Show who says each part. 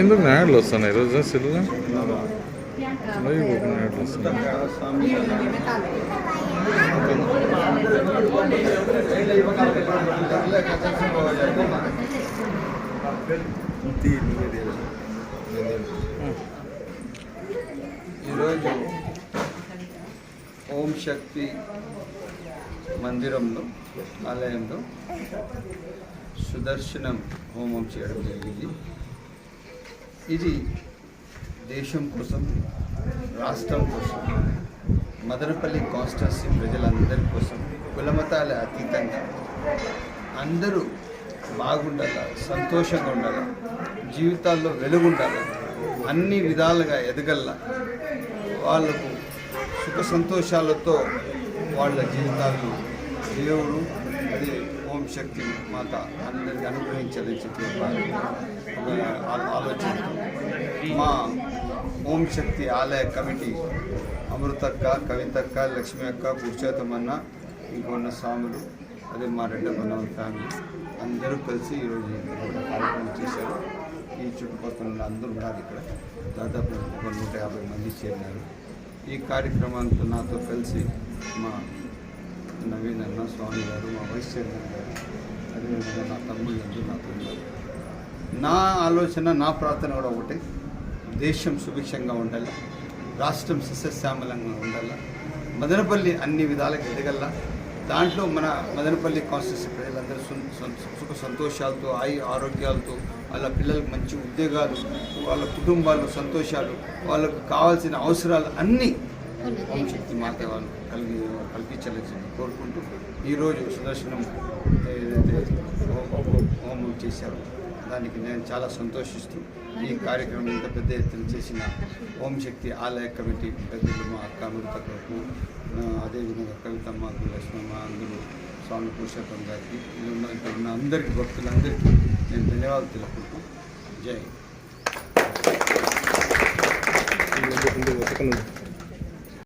Speaker 1: ఎందుకు యాడ్లు వస్తున్నాయి? ఈరోజు సెల్లులో? యాడ్లు ఓపెన్ వస్తున్నాయి.
Speaker 2: ఈరోజు ఓం శక్తి మందిరంలో ఆలయంలో సుదర్శనం హోమం చేయడం జరిగింది. ఇది దేశం కోసం రాష్ట్రం కోసం మదనపల్లి కాన్స్టిట్యున్సీ ప్రజలందరి కోసం కులమతాల అతీతంగా అందరూ బాగుండాల సంతోషంగా ఉండాలి జీవితాల్లో వెలుగుండాలి అన్ని విధాలుగా ఎదగల్ల వాళ్ళకు సుఖ సంతోషాలతో వాళ్ళ జీవితాలు దేవుడు అది ఓం శక్తి మాత అందరికీ అనుగ్రహించాలని చెప్పి ఆలోచన మా ఓం శక్తి ఆలయ కమిటీ అమృతక్క కవితక్క లక్ష్మి అక్క పురుషోత్తమన్న ఇంకొన్న స్వాములు అదే మా రెడ్డప్పన్న ఫ్యామిలీ అందరూ కలిసి ఈరోజు కార్యక్రమం చేశారు. ఈ చుట్టుపక్కల అందరూ ఉన్నారు ఇక్కడ దాదాపు ఒక నూట యాభై మంది చేరినారు. ఈ కార్యక్రమానికి నాతో కలిసి మా నవీన్ అన్న స్వామి గారు మా వైస్ చైర్మన్ గారు అదేవిధంగా నా తమ్ముళ్ళందరూ నాతో ఉన్నారు. నా ఆలోచన నా ప్రార్థన కూడా ఒకటే. దేశం సుభిక్షంగా ఉండాలి? రాష్ట్రం సస్యశ్యామలంగా ఉండాలి? మదనపల్లి అన్ని విధాలుగా ఎదగల్లా? దాంట్లో మన మదనపల్లి కాన్స్టిట్యూన్సీ ప్రజలందరూ సు- సుఖ సంతోషాలతో ఆయు ఆరోగ్యాలతో వాళ్ళ పిల్లలకు మంచి ఉద్యోగాలు వాళ్ళ కుటుంబాలు సంతోషాలు వాళ్ళకు కావాల్సిన అవసరాలు అన్నీ ఓం శక్తి మాత వాళ్ళు కలిగి కల్పించాలని కోరుకుంటూ ఈరోజు సుదర్శనం ఏదైతే హోమ- హోమం చేశారో దానికి నేను చాలా సంతోషిస్తూ ఈ కార్యక్రమం ఇంత పెద్ద ఎత్తున చేసిన ఓం శక్తి ఆలయ కమిటీ పెద్దలు మా అక్క అమృతకు అదేవిధంగా కవితమ్మ లక్ష్మమ్మ అందరూ స్వామి పురుషోత్తం గారికి ఇక్కడ ఉన్న ఇక్కడ ఉన్న అందరికీ భక్తులందరికీ నేను ధన్యవాదాలు తెలుపుకుంటూ జై